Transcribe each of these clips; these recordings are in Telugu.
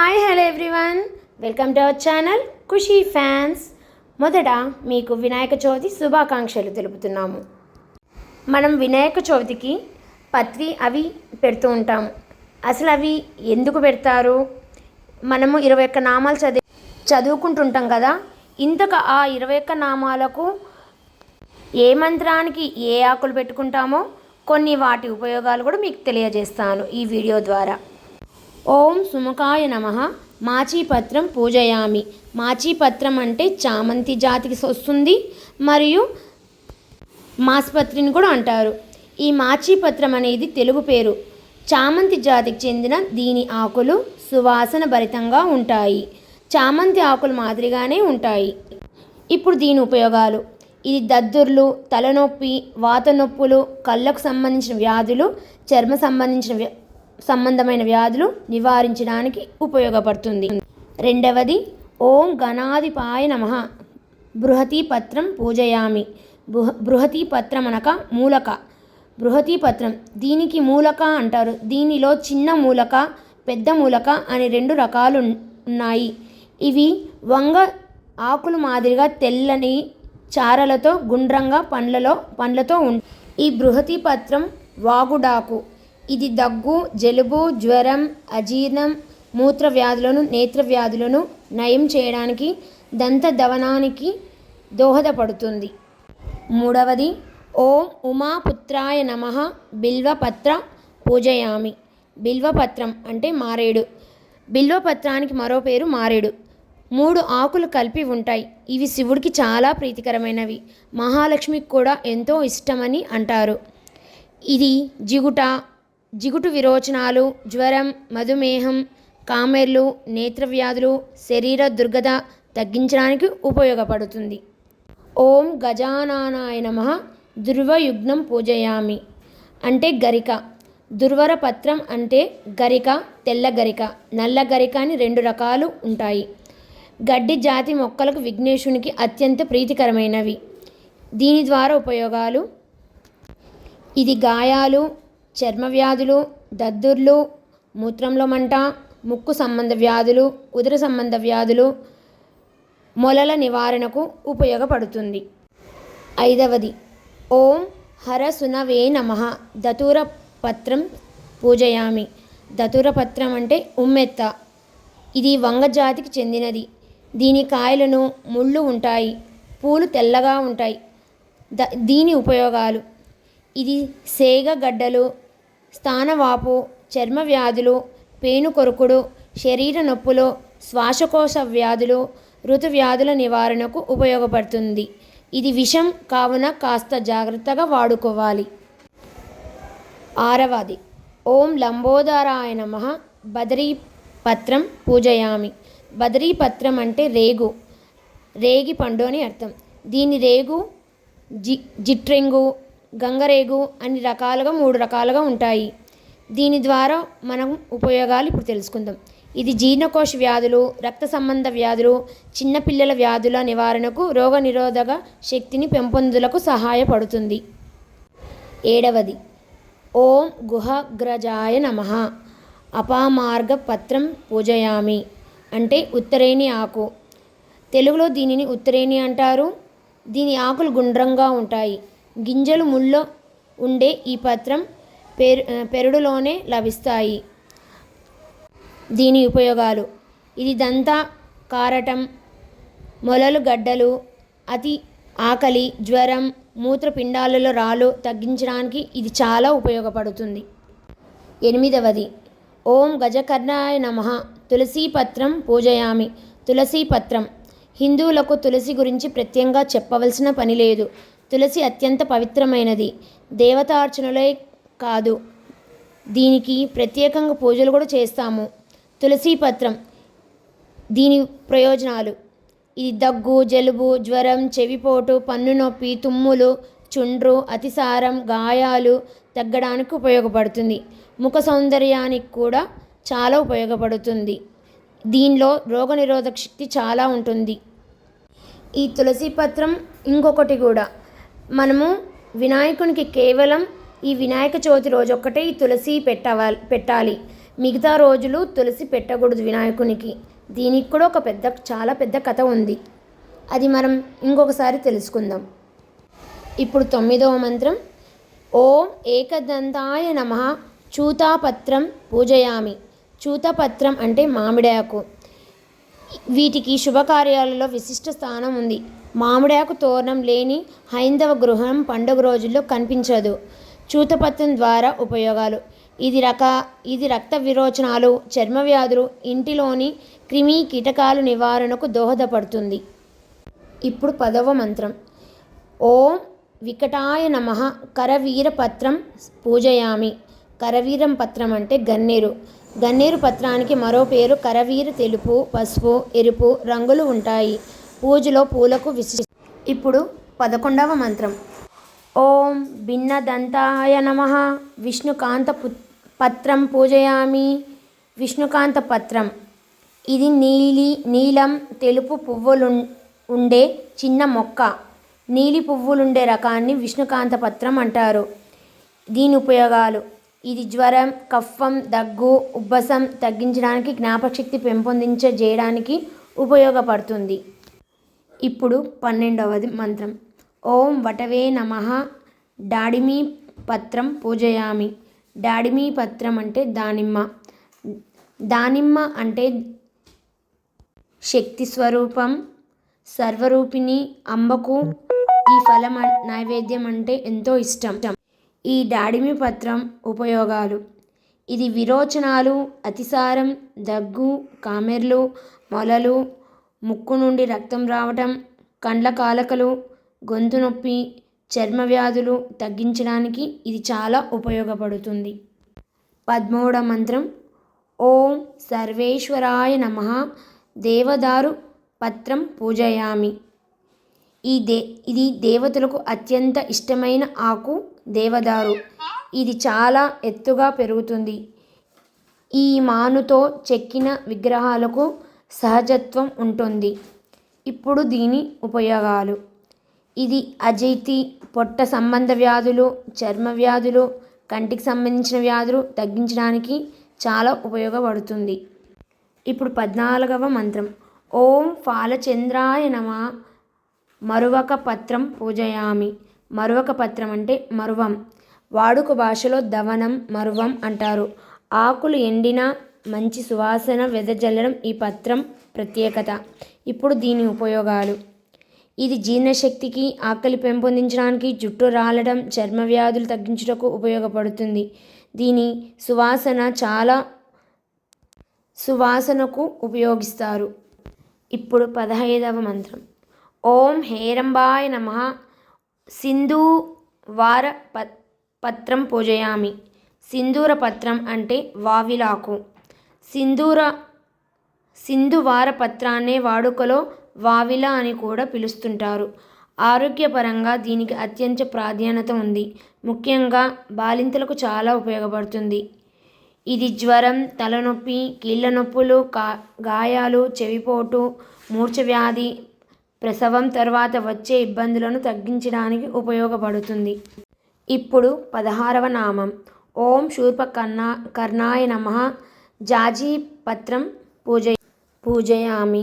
Hi hello everyone welcome to our channel Khushi fans మొదట మీకు వినాయక చవితి శుభాకాంక్షలు తెలుపుతున్నాము. మనం వినాయక చవితికి పత్రి అవి పెడుతూ ఉంటాము. అసలు అవి ఎందుకు పెడతారు? మనము ఇరవై ఒక్క నామాలు చదివి చదువుకుంటుంటాం కదా. ఇంతక ఆ ఇరవై ఒక్క నామాలకు ఏ మంత్రానికి ఏ ఆకులు పెట్టుకుంటామో కొన్ని వాటి ఉపయోగాలు కూడా మీకు తెలియజేస్తాను ఈ వీడియో ద్వారా. ఓం సుముఖాయ నమ. మాచీపత్రం పూజయామి. మాచీపత్రం అంటే చామంతి జాతికి వస్తుంది మరియు మాస్పత్రిని కూడా అంటారు. ఈ మాచీపత్రం అనేది తెలుగు పేరు. చామంతి జాతికి చెందిన దీని ఆకులు సువాసన భరితంగా ఉంటాయి. చామంతి ఆకులు మాదిరిగానే ఉంటాయి. ఇప్పుడు దీని ఉపయోగాలు. ఇది దద్దుర్లు తలనొప్పి వాత నొప్పులు కళ్ళకు సంబంధించిన వ్యాధులు చర్మ సంబంధించిన సంబంధమైన వ్యాధులు నివారించడానికి ఉపయోగపడుతుంది. రెండవది ఓం గణాధిపాయ నమ. బృహతి పత్రం పూజయామి. బృహ బృహతి పత్రం అనక మూలక. బృహతి పత్రం దీనికి మూలక అంటారు. దీనిలో చిన్న మూలక పెద్ద మూలక అని రెండు రకాలు ఉన్నాయి. ఇవి వంగ ఆకులు మాదిరిగా తెల్లని చారలతో గుండ్రంగా పండ్లలో పండ్లతో ఉం ఈ బృహతి పత్రం వాగుడాకు. ఇది దగ్గు జలుబు జ్వరం అజీర్ణం మూత్ర వ్యాధులను నేత్ర వ్యాధులను నయం చేయడానికి దంత దవనానికి దోహదపడుతుంది. మూడవది ఓం ఉమాపుత్రాయ నమ బిల్వపత్ర పూజయామి. బిల్వపత్రం అంటే మారేడు. బిల్వపత్రానికి మరో పేరు మారేడు. మూడు ఆకులు కలిపి ఉంటాయి. ఇవి శివుడికి చాలా ప్రీతికరమైనవి. మహాలక్ష్మికి కూడా ఎంతో ఇష్టమని అంటారు. ఇది జిగుట జిగుటు విరోచనాలు జ్వరం మధుమేహం కామెర్లు నేత్రవ్యాధులు శరీర దుర్గత తగ్గించడానికి ఉపయోగపడుతుంది. ఓం గజానానాయ నమ. దుర్వయుగ్నం పూజయామి. అంటే గరిక. దుర్వర పత్రం అంటే గరిక తెల్ల గరిక. నల్ల గరిక అని రెండు రకాలు ఉంటాయి. గడ్డి జాతి మొక్కలకు విఘ్నేశునికి అత్యంత ప్రీతికరమైనవి. దీని ద్వారా ఉపయోగాలు? ఇది గాయాలు చర్మ వ్యాధులు దద్దుర్లు మూత్రంలో మంట ముక్కు సంబంధ వ్యాధులు ఉదర సంబంధ వ్యాధులు మొలల నివారణకు ఉపయోగపడుతుంది. ఐదవది ఓం హర సునవే నమ. దతూర పత్రం పూజయామి. దతూర పత్రం అంటే ఉమ్మెత్త. ఇది వంగ జాతికి చెందినది. దీని కాయలను ముళ్ళు ఉంటాయి పూలు తెల్లగా ఉంటాయి. ద దీని ఉపయోగాలు. ఇది సేగ గడ్డలు స్థానవాపు చర్మ వ్యాధులు పేను కొరుకుడు శరీర నొప్పులు శ్వాసకోశ వ్యాధులు ఋతు వ్యాధుల నివారణకు ఉపయోగపడుతుంది. ఇది విషం కావున కాస్త జాగ్రత్తగా వాడుకోవాలి. ఆరవది. ఓం లంబోదరాయ నమ. బదరీ పత్రం పూజయామి. బదరీపత్రం అంటే రేగు. రేగి పండు అని అర్థం. దీని రేగు జి జిట్రెంగు గంగరేగు అన్ని రకాలుగా మూడు రకాలుగా ఉంటాయి. దీని ద్వారా మనం ఉపయోగాలు ఇప్పుడు తెలుసుకుందాం. ఇది జీర్ణకోశ వ్యాధులు రక్త సంబంధ వ్యాధులు చిన్నపిల్లల వ్యాధుల నివారణకు రోగనిరోధక శక్తిని పెంపొందులకు సహాయపడుతుంది. ఏడవది ఓం గుహగ్రజాయ నమ. అపామార్గ పత్రం పూజయామి అంటే ఉత్తరేణి ఆకు. తెలుగులో దీనిని ఉత్తరేణి అంటారు. దీని ఆకులు గుండ్రంగా ఉంటాయి. గింజలు ముళ్ళో ఉండే ఈ పత్రం పెరు పెరుడులోనే లభిస్తాయి. దీని ఉపయోగాలు. ఇది దంత కారటం మొలలు గడ్డలు అతి ఆకలి జ్వరం మూత్రపిండాలలో రాళ్ళు తగ్గించడానికి ఇది చాలా ఉపయోగపడుతుంది. ఎనిమిదవది. ఓం గజకర్ణాయ నమ. తులసీ పత్రం పూజయామి. తులసీ పత్రం. హిందువులకు తులసి గురించి ప్రత్యంగా చెప్పవలసిన పని లేదు. తులసి అత్యంత పవిత్రమైనది. దేవతార్చనలే కాదు దీనికి ప్రత్యేకంగా పూజలు కూడా చేస్తాము. తులసీ పత్రం దీని ప్రయోజనాలు. ఇది దగ్గు జలుబు జ్వరం చెవిపోటు పన్ను నొప్పి తుమ్ములు చుండ్రు అతిసారం గాయాలు తగ్గడానికి ఉపయోగపడుతుంది. ముఖ సౌందర్యానికి కూడా చాలా ఉపయోగపడుతుంది. దీనిలో రోగనిరోధక శక్తి చాలా ఉంటుంది. ఈ తులసి పత్రం ఇంకొకటి కూడా. మనము వినాయకునికి కేవలం ఈ వినాయక చవితి రోజు ఒక్కటే ఈ తులసి పెట్టవాలి పెట్టాలి. మిగతా రోజులు తులసి పెట్టకూడదు వినాయకునికి. దీనికి కూడా ఒక పెద్ద చాలా పెద్ద కథ ఉంది. అది మనం ఇంకొకసారి తెలుసుకుందాం. ఇప్పుడు తొమ్మిదవ మంత్రం. ఓం ఏకదంతాయ నమ. చూతాపత్రం పూజయామి. చూతపత్రం అంటే మామిడాకు. వీటికి శుభకార్యాలలో విశిష్ట స్థానం ఉంది. మామిడాకు తోరణం లేని హైందవ గృహం పండుగ రోజుల్లో కనిపించదు. చూతపత్రం ద్వారా ఉపయోగాలు. ఇది రక ఇది రక్త విరోచనాలు చర్మ వ్యాధులు ఇంటిలోని క్రిమి కీటకాలు నివారణకు దోహదపడుతుంది. ఇప్పుడు పదవ మంత్రం. ఓం వికటాయ నమ కరవీరపత్రం పూజయామి. కరవీరం పత్రం అంటే గన్నేరు. గన్నేరు పత్రానికి మరో పేరు కరవీరు తెలుపు పసుపు ఎరుపు రంగులు ఉంటాయి. పూజలో పూలకు విశిష్ట ఇప్పుడు పదకొండవ మంత్రం. ఓం భిన్నదంతాయ నమ. విష్ణుకాంత పు పత్రం పూజయామి. విష్ణుకాంత పత్రం. ఇది నీలి నీలం తెలుపు పువ్వులు ఉండే చిన్న మొక్క. నీలి పువ్వులుండే రకాన్ని విష్ణుకాంత పత్రం అంటారు. దీని ఉపయోగాలు ఇది జ్వరం కఫం దగ్గు ఉబ్బసం తగ్గించడానికి జ్ఞాపకశక్తి పెంపొందించ చేయడానికి ఉపయోగపడుతుంది. ఇప్పుడు పన్నెండవది మంత్రం. ఓం వటవే నమ. డాడిమి పత్రం పూజయామి. డాడిమి పత్రం అంటే దానిమ్మ. దానిమ్మ అంటే శక్తి స్వరూపం సర్వరూపిణి అంబకు ఈ ఫలం నైవేద్యం అంటే ఎంతో ఇష్టం. ఈ దాడిమి పత్రం ఉపయోగాలు. ఇది విరోచనాలు అతిసారం దగ్గు కామెర్లు మొలలు ముక్కు నుండి రక్తం రావటం కండ్ల కాలకలు గొంతు నొప్పి చర్మ వ్యాధులు తగ్గించడానికి ఇది చాలా ఉపయోగపడుతుంది. పద్మూడవ మంత్రం. ఓం సర్వేశ్వరాయ నమ. దేవదారు పత్రం పూజయామి. ఈ దే ఇది దేవతలకు అత్యంత ఇష్టమైన ఆకు దేవదారు. ఇది చాలా ఎత్తుగా పెరుగుతుంది. ఈ మానుతో చెక్కిన విగ్రహాలకు సహజత్వం ఉంటుంది. ఇప్పుడు దీని ఉపయోగాలు. ఇది అజైతి పొట్ట సంబంధ వ్యాధులు చర్మ వ్యాధులు కంటికి సంబంధించిన వ్యాధులు తగ్గించడానికి చాలా ఉపయోగపడుతుంది. ఇప్పుడు పద్నాలుగవ మంత్రం. ఓం ఫాలచంద్రాయ నమ. మరువక పత్రం పూజయామి. మరువక పత్రం అంటే మరువం. వాడుక భాషలో దవనం మరువం అంటారు. ఆకులు ఎండిన మంచి సువాసన వెదజల్లడం ఈ పత్రం ప్రత్యేకత. ఇప్పుడు దీని ఉపయోగాలు. ఇది జీర్ణశక్తికి ఆకలి పెంపొందించడానికి జుట్టు రాలడం చర్మ వ్యాధులు తగ్గించుటకు ఉపయోగపడుతుంది. దీని సువాసన చాలా సువాసనకు ఉపయోగిస్తారు. ఇప్పుడు పదహైదవ మంత్రం. ఓం హేరంబాయ నమ. సింధూ వార ప పత్రం పూజయామి. సింధూర పత్రం అంటే వావిలాకు. సింధూర సింధువార పత్రాన్నే వాడుకలో వావిల అని కూడా పిలుస్తుంటారు. ఆరోగ్యపరంగా దీనికి అత్యంత ప్రాధాన్యత ఉంది. ముఖ్యంగా బాలింతలకు చాలా ఉపయోగపడుతుంది. ఇది జ్వరం తలనొప్పి కీళ్ళ నొప్పులు కా గాయాలు చెవిపోటు మూర్ఛ వ్యాధి ప్రసవం తర్వాత వచ్చే ఇబ్బందులను తగ్గించడానికి ఉపయోగపడుతుంది. ఇప్పుడు పదహారవ నామం. ఓం శూర్ప కర్ణా కర్ణాయ నమ. జాజి పత్రం పూజ పూజయామి.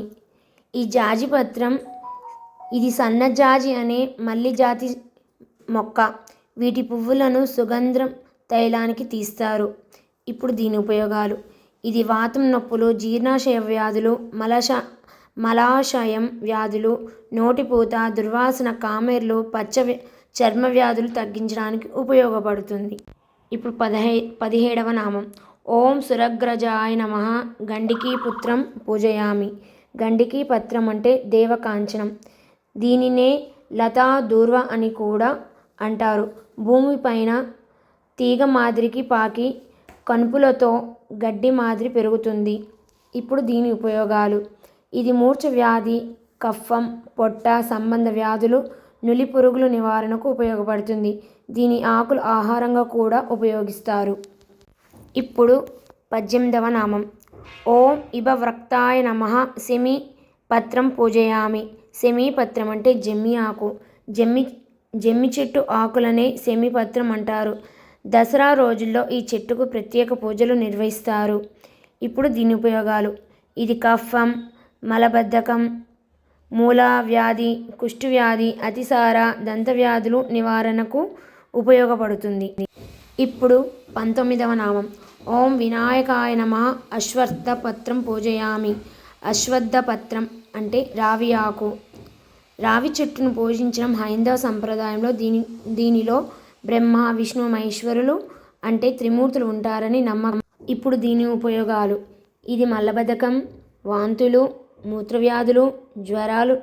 ఈ జాజి పత్రం ఇది సన్నజాజి అనే మల్లి జాతి మొక్క. వీటి పువ్వులను సుగంధం తైలానికి తీస్తారు. ఇప్పుడు దీని ఉపయోగాలు. ఇది వాతం నొప్పులు జీర్ణాశయ వ్యాధులు మలశ మలాశయం వ్యాధులు నోటిపూత దుర్వాసన కామెర్లు పచ్చ చర్మ వ్యాధులు తగ్గించడానికి ఉపయోగపడుతుంది. ఇప్పుడు పదహై పదిహేడవ నామం. ఓం సురగ్రజాయ నమ. గండికీ పుత్రం పూజయామి. గండికీ పత్రం అంటే దేవకాంచనం. దీనినే లతా దూర్వ అని కూడా అంటారు. భూమిపైన తీగ మాదిరికి పాకి కనుపులతో గడ్డి మాదిరి పెరుగుతుంది. ఇప్పుడు దీని ఉపయోగాలు. ఇది మూర్ఛ వ్యాధి కఫం పొట్ట సంబంధ వ్యాధులు నులి పురుగుల నివారణకు ఉపయోగపడుతుంది. దీని ఆకులు ఆహారంగా కూడా ఉపయోగిస్తారు. ఇప్పుడు పద్దెనిమిదవ నామం. ఓం ఇభవ్రక్తాయ నమ. సెమి పత్రం పూజయామి. సెమి పత్రం అంటే జమ్మి ఆకు. జమ్మి జమ్మి చెట్టు ఆకులనే సెమి పత్రం అంటారు. దసరా రోజుల్లో ఈ చెట్టుకు ప్రత్యేక పూజలు నిర్వహిస్తారు. ఇప్పుడు దీని ఉపయోగాలు. ఇది కఫం మలబద్ధకం మూల వ్యాధి వ్యాధి అతిసార దంతవ్యాధులు నివారణకు ఉపయోగపడుతుంది. ఇప్పుడు పంతొమ్మిదవ నామం. ఓం వినాయకాయ నమ. అశ్వత్థ పత్రం పూజయామి. అశ్వత్థ పత్రం అంటే రావి ఆకు. రావి చెట్టును పూజించడం హైందవ సంప్రదాయంలో దీని దీనిలో బ్రహ్మ విష్ణు మహేశ్వరులు అంటే త్రిమూర్తులు ఉంటారని నమ్మకం ఇప్పుడు దీని ఉపయోగాలు. ఇది మలబద్ధకం వాంతులు మూత్రవ్యాధులు జ్వరాలు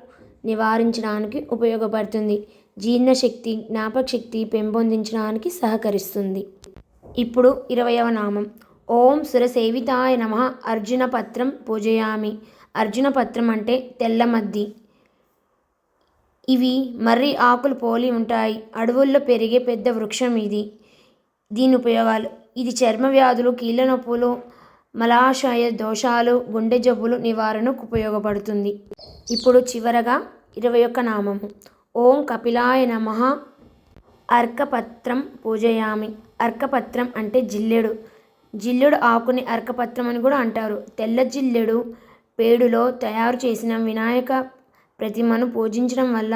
నివారించడానికి ఉపయోగపడుతుంది. జీర్ణశక్తి జ్ఞాపకశక్తి పెంపొందించడానికి సహకరిస్తుంది. ఇప్పుడు ఇరవయవ నామం. ఓం సురసేవితాయ నమ. అర్జున పత్రం పూజయామి. అర్జున పత్రం అంటే తెల్లమద్ది ఇవి మర్రి ఆకులు పోలి ఉంటాయి. అడవుల్లో పెరిగే పెద్ద వృక్షం ఇది. దీని ఉపయోగాలు. ఇది చర్మ వ్యాధులు కీళ్ళ నొప్పులు మలాశయ దోషాలు గుండె జబ్బులు నివారణకు ఉపయోగపడుతుంది. ఇప్పుడు చివరగా ఇరవై ఒక్క నామము. ఓం కపిలాయ నమ. అర్కపత్రం పూజయామి. అర్కపత్రం అంటే జిల్లెడు. జిల్లెడు ఆకుని అర్కపత్రం అని కూడా అంటారు. తెల్ల జిల్లెడు పేడులో తయారు చేసిన వినాయక ప్రతిమను పూజించడం వల్ల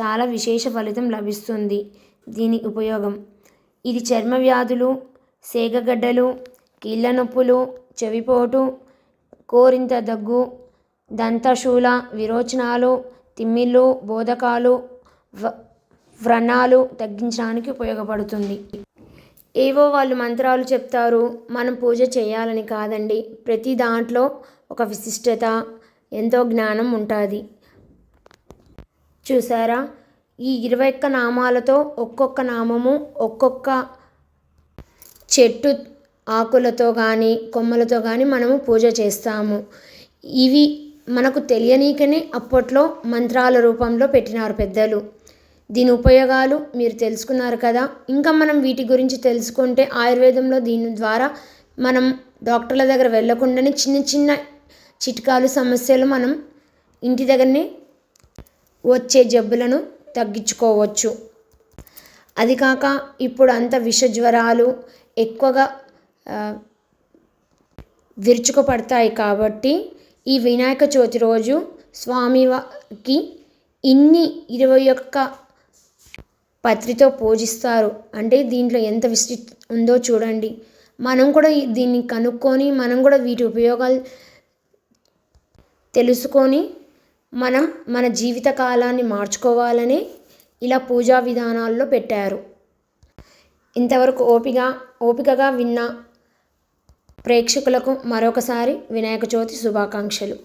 చాలా విశేష ఫలితం లభిస్తుంది. దీని ఉపయోగం. ఇది చర్మ వ్యాధులు సేగగడ్డలు కీళ్ళ నొప్పులు చెవిపోటు కోరింత దగ్గు దంతశూల విరోచనాలు తిమ్మిళ్ళు బోధకాలు వ- వ్రణాలు తగ్గించడానికి ఉపయోగపడుతుంది. ఏవో వాళ్ళు మంత్రాలు చెప్తారు మనం పూజ చేయాలని కాదండి. ప్రతి దాంట్లో ఒక విశిష్టత ఎంతో జ్ఞానం ఉంటుంది. చూసారా? ఈ ఇరవై ఒక్క నామాలతో ఒక్కొక్క నామము ఒక్కొక్క చెట్టు ఆకులతో కానీ కొమ్మలతో కానీ మనము పూజ చేస్తాము. ఇవి మనకు తెలియనీకనే అప్పట్లో మంత్రాల రూపంలో పెట్టినారు పెద్దలు. దీని ఉపయోగాలు మీరు తెలుసుకున్నారు కదా. ఇంకా మనం వీటి గురించి తెలుసుకుంటే ఆయుర్వేదంలో దీని ద్వారా మనం డాక్టర్ల దగ్గర వెళ్ళకుండానే చిన్న చిన్న చిట్కాలు సమస్యలు మనం ఇంటి దగ్గరనే వచ్చే జబ్బులను తగ్గించుకోవచ్చు. అది కాక ఇప్పుడు అంత విష జ్వరాలు ఎక్కువగా విరుచుకుపడతాయి కాబట్టి ఈ వినాయక చవితి రోజు స్వామికి ఇన్ని ఇరవై ఒక్క పత్రితో పూజిస్తారు. అంటే దీంట్లో ఎంత విస్తృ ఉందో చూడండి. మనం కూడా దీన్ని కనుక్కొని మనం కూడా వీటి ఉపయోగాలు తెలుసుకొని మనం మన జీవిత కాలాన్ని మార్చుకోవాలని ఇలా పూజా విధానాల్లో పెట్టారు. ఇంతవరకు ఓపిక ఓపికగా విన్న ప్రేక్షకులకు మరొకసారి వినాయక చవితి శుభాకాంక్షలు.